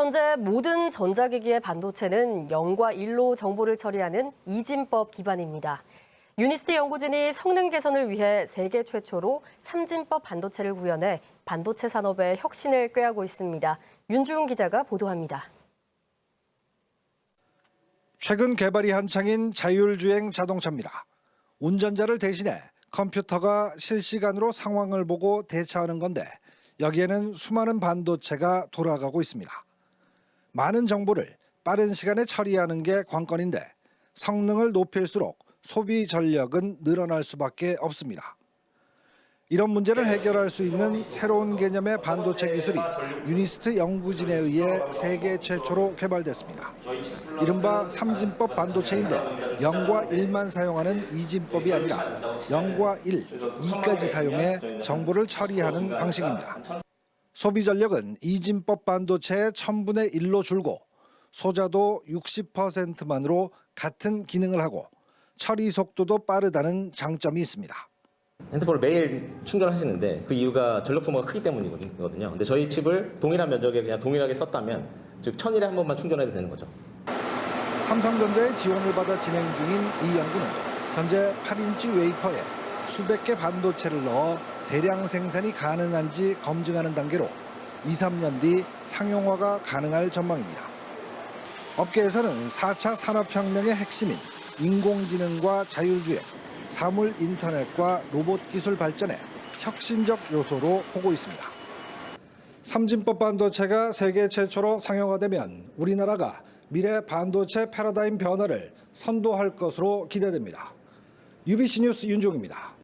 현재 모든 전자기기의 반도체는 0과 1로 정보를 처리하는 이진법 기반입니다. 유니스트 연구진이 성능 개선을 위해 세계 최초로 삼진법 반도체를 구현해 반도체 산업의 혁신을 꾀하고 있습니다. 윤주웅 기자가 보도합니다. 최근 개발이 한창인 자율주행 자동차입니다. 운전자를 대신해 컴퓨터가 실시간으로 상황을 보고 대처하는 건데 여기에는 수많은 반도체가 돌아가고 있습니다. 많은 정보를 빠른 시간에 처리하는 게 관건인데 성능을 높일수록 소비 전력은 늘어날 수밖에 없습니다. 이런 문제를 해결할 수 있는 새로운 개념의 반도체 기술이 유니스트 연구진에 의해 세계 최초로 개발됐습니다. 이른바 삼진법 반도체인데 0과 1만 사용하는 이진법이 아니라 0과 1, 2까지 사용해 정보를 처리하는 방식입니다. 소비 전력은 이진법 반도체의 1000분의 1로 줄고 소자도 60%만으로 같은 기능을 하고 처리 속도도 빠르다는 장점이 있습니다. 핸드폰을 매일 충전하시는데 그 이유가 전력 소모가 크기 때문이거든요. 근데 저희 칩을 동일한 면적에 그냥 동일하게 썼다면 즉 천일에 한 번만 충전해도 되는 거죠. 삼성전자의 지원을 받아 진행 중인 이 연구는 현재 8인치 웨이퍼에 수백 개 반도체를 넣어 대량 생산이 가능한지 검증하는 단계로 2, 3년 뒤 상용화가 가능할 전망입니다. 업계에서는 4차 산업혁명의 핵심인 인공지능과 자율주행, 사물 인터넷과 로봇 기술 발전에 혁신적 요소로 보고 있습니다. 삼진법 반도체가 세계 최초로 상용화되면 우리나라가 미래 반도체 패러다임 변화를 선도할 것으로 기대됩니다. UBC 뉴스 윤종입니다.